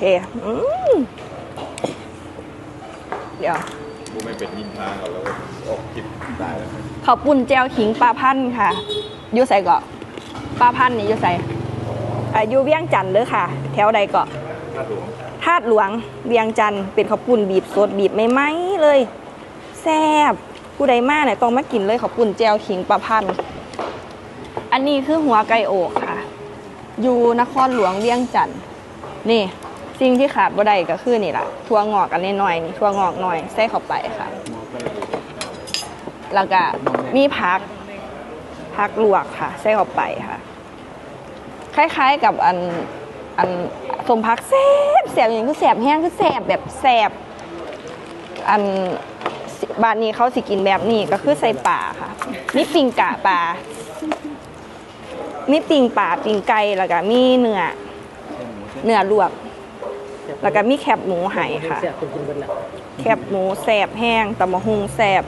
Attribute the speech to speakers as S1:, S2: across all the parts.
S1: เคอืมเดี๋ยว
S2: กูไม่เป็นยินทางก่อนแล้วออกจิตตายแล้ว
S1: ข้าวปุ้นแจวขิงปลาพันธุ์ค่ะอยูใส่เกาะปลาพันธุ์นี่อยูใส่อาอยูเวียงจันทน์เด้อค่ะ แถวใดเกาะ
S2: ถ้าหลวง
S1: ธาตุหลวงเวียงจันทน์เป็นข้าวปุ้นบีบสดบีบไม่ไหมๆเลยแซ่บผู้ใดมาเนี่ยต้องมากินเลยข้าวปุ้นแจวขิงปลาพันธุ์อันนี้คือหัวไก่โอกค่ะ อยู่นครหลวงเวียงจันทน์นี่ สิ่งที่ขาดบ่ได้ก็คือนี่แหละถั่วงอกอันนี้หน่อยนี่ถั่วงอกหน่อยใส่เข้าไปค่ะ แล้วก็มีผักผักลวกค่ะ ใส่เข้าไปค่ะ คล้ายๆกับอันอันสมพักแซ่บแซ่บอย่างคือแซ่บแห้งคือแซ่บแบบแซ่บอันบ้านนี้เขาสิกินแบบนี้ก็คือใส่ป่าค่ะมีปิงกะปลามีปิงป่าปิงไก่แล้วก็มีเนื้อเนื้อลวก แล้วก็มีแคบหมูไห่ค่ะ
S3: เสียคุณกินกันแหละ
S1: แคบหมูแสบแห้งตำมะฮุงแสบ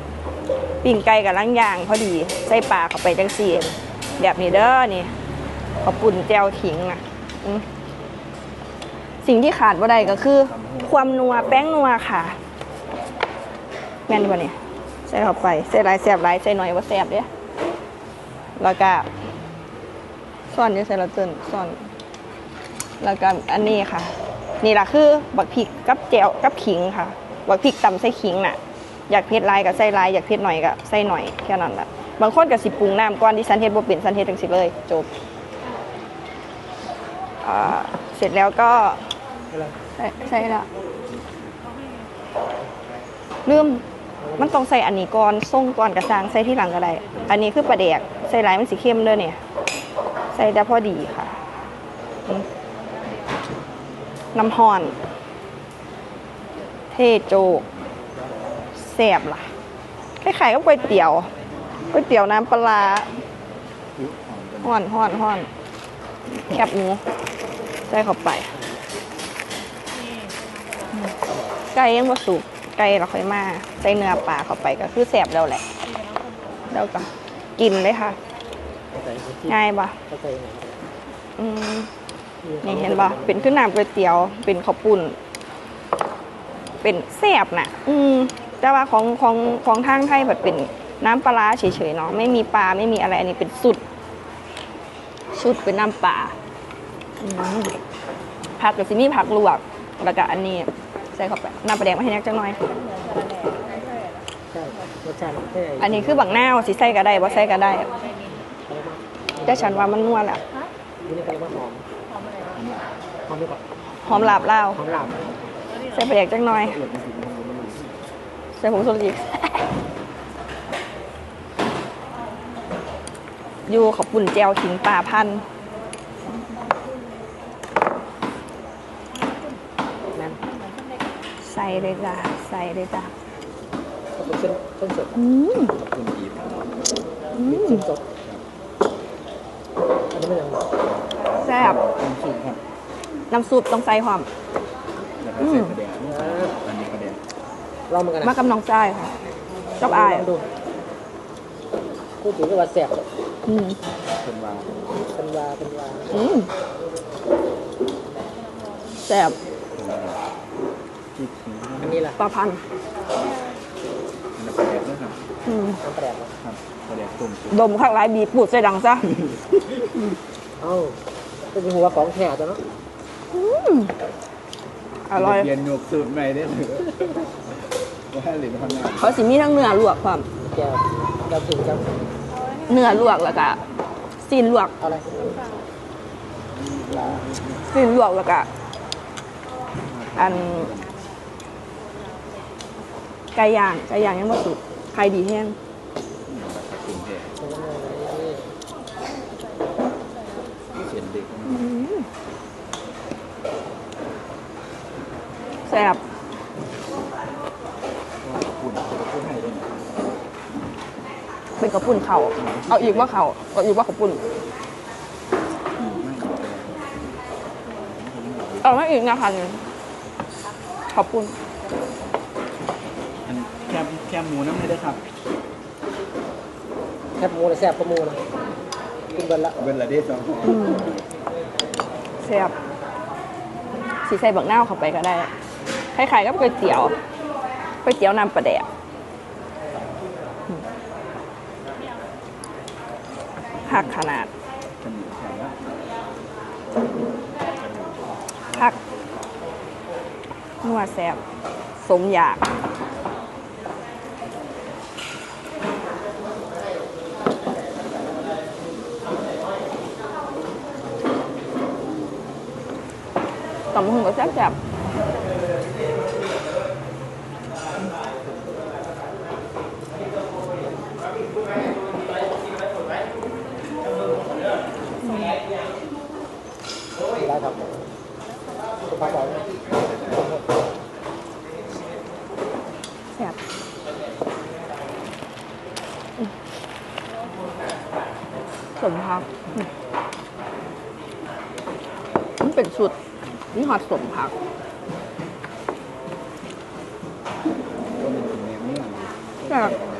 S1: ปิ่งไก่กับล้างยางพอดีใส่ปลาเข้าไปจังสีแบบนี้เด้อนี่ขาวปุ่นแจวถิงอะอืมสิ่งที่ขาดบ่ได้ก็คือ ความนัวแป้งนัวค่ะแม่นกว่านี่ใส่เข้าไปใส่หลายแสบหลายใส่หน่อยว่าแสบเด้อแล้วก็ซ่อนอยู่ใส่ละเตินซ่อน แล้วก็อันนี้ค่ะ นี่แหละคือบักพริกกับแจวกับขิงค่ะ บักพริกตำใส่ขิงน่ะ อยากเผ็ดลายก็ใส่ลายอยากเผ็ดหน่อยก็ใส่หน่อยแค่นั้นแหละบางคนก็สิปรุงน้ำก่อนที่สันเฮ็ดบ่เป็นสันเฮ็ดจังสิเลยจบเสร็จแล้วก็ใส่ใส่ละลืมมันต้องใส่อันนี้ก่อนส่งก่อนกระซางใส่ที่หลังก็ได้อันนี้คือปลาแดกใส่หลายมันสิเข้มเด้อเนี่ย ใส่แต่พอดีค่ะ น้ำห่อน เทโจกแสบล่ะคล้ายๆกับก๋วยเตี๋ยวก๋วยเตี๋ยวน้ำปลาร้าห่อนห่อนห่อนแคบหมูใส่เข้าไป ไก่ยังบ่สุกไก่เราค่อยมาใส่เนื้อปลาเข้าไปก็คือแสบแล้วแหละแล้วก็กินเลยค่ะ
S3: เข้าใจที่
S1: ง่ายปะ
S3: เข้าใจไง
S1: อืม นี่เห็นป่ะเป็นขึ้นน้ำก๋วยเตี๋ยว เป็นข้าวปุ้น เป็นแซ่บน่ะอืมแต่ว่าของของของทางไทยแบบเป็นน้ำปลาร้าเฉยๆเนาะไม่มีปลาไม่มีอะไรอันนี้เป็นสุดชุดเป็นน้ำปลาอืมผักกับซิมีผักลวกแล้วก็อันนี้ใส่เข้าไปน้ำปลาแดงมาให้นักจังหน่อย
S3: ใช่รสชาติใช่
S1: อันนี้คือบักนาวสิใส่ก็ได้บ่ใส่ก็ได้แต่ฉันว่ามันนัวแหละ
S3: นี่นี่ก็ว่าหอมห อมดีกว่า
S1: หอมลาบเล่าว
S3: หอมหลาบ
S1: ใส่ปลาแดกจังหน่อย ใส่ผงชูรสอีกอยู่ขอบปุ่นแจวขิงป่าพันธุ์
S3: นั่น
S1: ใส่เลยจ้ะใส่เลยจ้ะ
S3: ก็เป็นเส้นเส้นสด
S1: อืม
S2: คุณอีฟ
S1: อื
S3: มี
S1: ม
S3: เส้นสดอันนี้ไม่ยัง
S1: แซ่บ
S2: ต้องสูบครับ
S1: น้ำซุปต้องใส่หอม
S2: แล้วก็ใส่กระเดียงอันนี้กระเดียง
S3: ลองเหมือนกัน
S1: มา
S3: นะ
S1: กับน้องจ้ายค่ะชอบอาย
S3: ลองดูพูดถึงก็ว่าแสบ
S1: อืม
S2: เป็นวาง
S3: เป็นวาเป็นวา
S1: อืมแซ่บ
S2: ที่ทิ้ง
S3: อันนี้ล่ะ
S1: ปลาพันธุ์
S2: อันนี้กระเดียงด้วยครับ
S1: อืม
S3: น้ำแปลก
S2: ครับกระเดียงตุ่มสุด
S1: ดมข้างไรบีบปูดใส่ดังซะ
S3: เอ้าเป็นหัวของแท้ตัวเนาะ
S1: อืมอร่อย
S2: เย็นโยกสูตรใหม่ได้เลยว่าให้หลินทำงาน
S1: เขาสิมีทั้งเนื้อลวกความ
S3: แก้วแก้วกินแก้ว
S1: เนื้อลวกแล้วก็ซีนลวก
S3: เอาอะไร
S1: ซีนลวกแล้วก็อันไก่ย่างไก่ย่างยังบ่สุกไข่ดีแห้ง
S2: ตุ่มแห้ง
S3: เป็นยังไงนี่
S2: เสียนเด็ก
S1: แซ่บ
S2: คุณพูดให้ด้วย
S1: เป็นกระปุ่นเขาเอาอีกว่าเขาเอาอีกว่าขาวปุ่นเอาไม่อีกนะคะนี่ขอบคุณ
S2: อันแคบแคบหมูน้ำเลยด้วยครับ
S3: แคบหมูเลยแซ่บกว่าหมูนะกินเบิร์ละ
S2: เป็นละเดสอง
S1: อืมแซ่บซีสีใส่บักนาวเข้าไปก็ได้ คล้ายๆกับก๋วยเตี๋ยวก๋วยเตี๋ยวน้ำปลาแดกอืมหักขนาด
S2: จะมีแค่ว่า
S1: หักนัวแซ่บสมอยากตำบักหุ่งก็แซ่บๆ
S3: ครับ
S1: แซ่บสมพักมันเป็นสุดนี่หอดสมพัก
S2: แนวนี้
S1: แซ่บ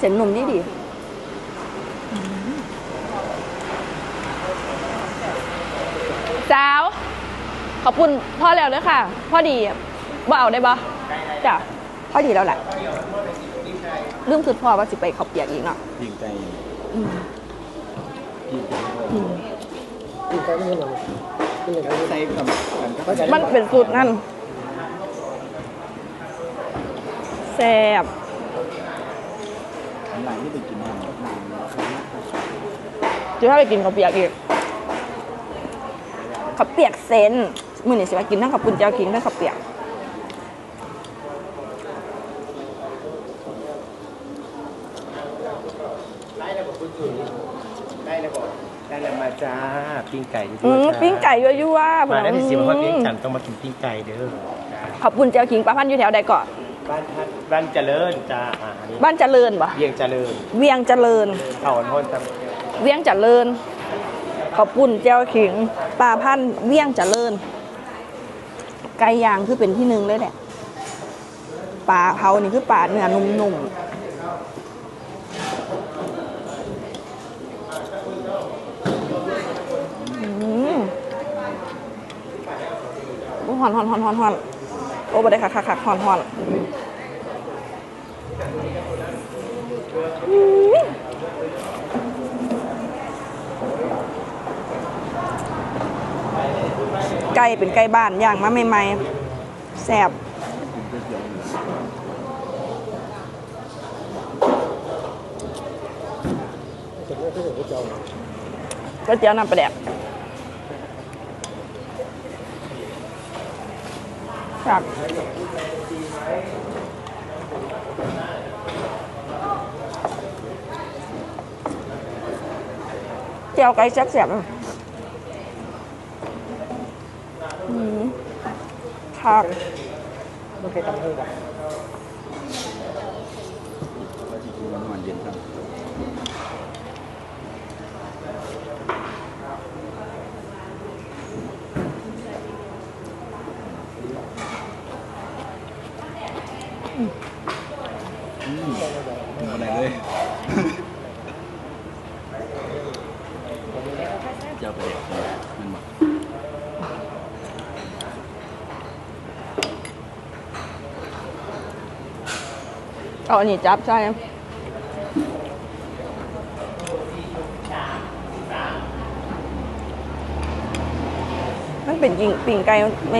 S1: เส้นหนุ่มดีดีสาวขอบคุณพ่อแล้วด้วยค่ะ พ่อดีว่าเอาได้ปะจ้ะพ่อดีแล้วแหละลืมคือพ่อว่าสิไปเขาวเปียกอีกเนาะ
S2: ยิงใจ
S1: อืม
S2: ยิงใจ
S1: อืม
S3: กินไปไม่เห็นหรอกกินอย่างไร
S2: ใส่กับกันก็
S1: มันเป็นสูตรนั่นแซ่บ
S2: หลายที่ไปกินมันก็นาน
S1: จะถ้าไปกินข้าวเปียกอีกข้าวเปียกเซนมือนี่สิว่ากินทั้งข้าวปุ้นเจ้าคิงทั้งข้าวเปียก
S4: ได้แล้วบอกได้แล้วมาจ้าปิ้งไก่ดี
S1: อื
S4: ด้วย
S1: ม
S4: จ้า
S1: ปิ้งไก่ยั่วๆ
S4: มาได้ที่สิบเพราะปิ้ง
S1: อื
S4: ฉันต้องมากินปิ้งไก่เด้อจ้า
S1: ขอบคุณเจ้าคิงป้าพันธุ์อยู่แถวใดก่อน
S4: บ้านท่านบ้านเจริญจ้าอ่าอันนี้
S1: บ้านเจริญปะ
S4: เวียงเจริญ
S1: เวียงเจริญ
S4: เต่าโนนท
S1: เวียงเจริญขอบคุณเจ้าขิงปลาพันเวียงเจริญไก่ย่างคือเป็นที่หนึ่งเลยแหละปลาเผานี่คือปลาเนื้อนุ่มๆือหอนหอนหอนหอนหอนโอ้บ่ได้ค่ะค่ะค่ะหอนหอนอืม ไก่เป็นไก่บ้านย่างมาใหม่ๆแซ่บ
S3: จะไม่ขึ้นหัวจอง
S1: ก๋วยเตี๋ยวน้ำปลาแดกครับเจียวไก่แซ่บๆอะอืม ครับ
S3: ไม่เคยท
S2: เอาอั
S1: นนี้จับใช่มันเป็นยิงปิ่งไก่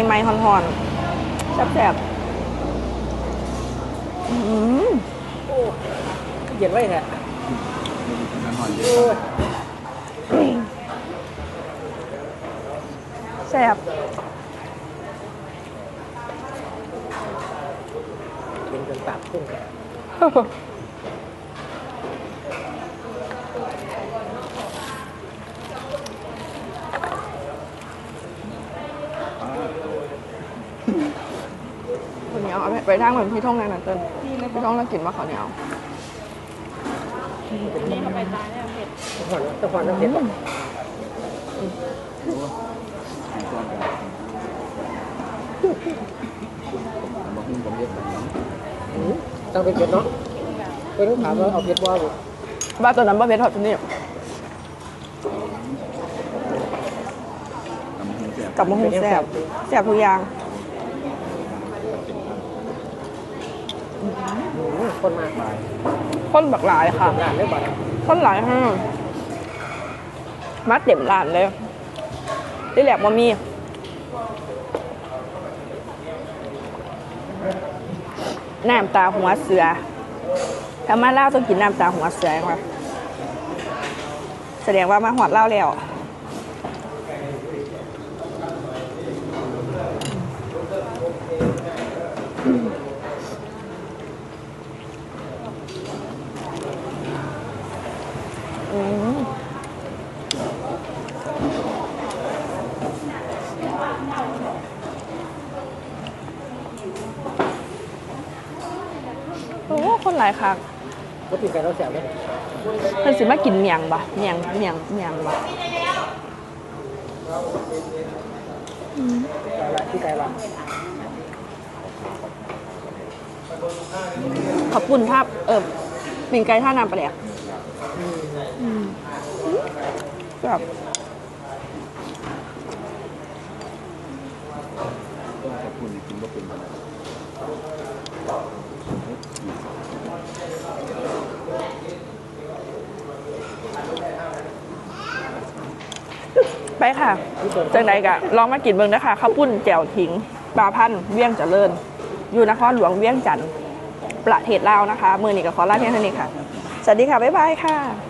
S1: ใหม่ๆหอนๆแซ่บๆอืม
S3: เย็นไว้แท้
S2: มันหอนเย็น
S3: โอ้ย
S1: แซ่บ
S3: เป็นจนปากพุ่งแข้า
S1: วเหนียวเอาไปไปทางเหมือนพี่ท่องนั่นน่ะเติ้ลพี่ท่องแล้วกินว่าข้าวเหนียว
S3: นี่เข้าไปตายแล้วเผ็ดตะวันตะวันน้ำเผ็ดป่ะ
S2: ไอ้ก้อนแบบมาหุ้มกับเยอะแบบนี้
S3: อืมต้องเป็นเผ็ดเนาะเป็นต้องถามว่าเอาเผ็ดว่าอยู่
S1: บ้านตัวนั้นบ้านเพชรทอดที่นี่
S2: ตำหุ้มแซ่บ
S1: กับมะฮุงแซ่บแซ่บทุกอย่าง
S3: อืมคนมา
S1: คนบักหลายค่ะ
S3: ร้านเลยบ่
S1: คนหลายห้างมาเต็มร้านเลยที่แหลกมามี น้ำตาหัวเสือถ้ามาเล่าต้องกินน้ำตาหัวเสือค่ะแสดงว่ามาหอดเล่าแล้วอืมโอ้คนหลายคัก
S3: ก็ปีนไก่เราแสบเลย
S1: เพิ่นสิมากินเมียงบ่เมียงเมียงเมียงบ่
S3: ไก่ละที่ไก่ละ
S1: ขอบคุณครับเออปิ่งไก่ท่าน้ำปลาแดก
S3: อืม
S1: แบบ
S2: ขอบคุณกินก็เป็น
S1: ค่ะจังใดกะลองมากินเบิ่งนะคะข้าวปุ้นแจ่วทิ้งปลาพันเวียงเจริญ อยู่นครหลวงเวียงจันทร์ประเทศลาวนะคะ มือนี้ก็ขอลาเพียงเท่านี้ค่ะ สวัสดีค่ะ บ๊ายบายค่ะ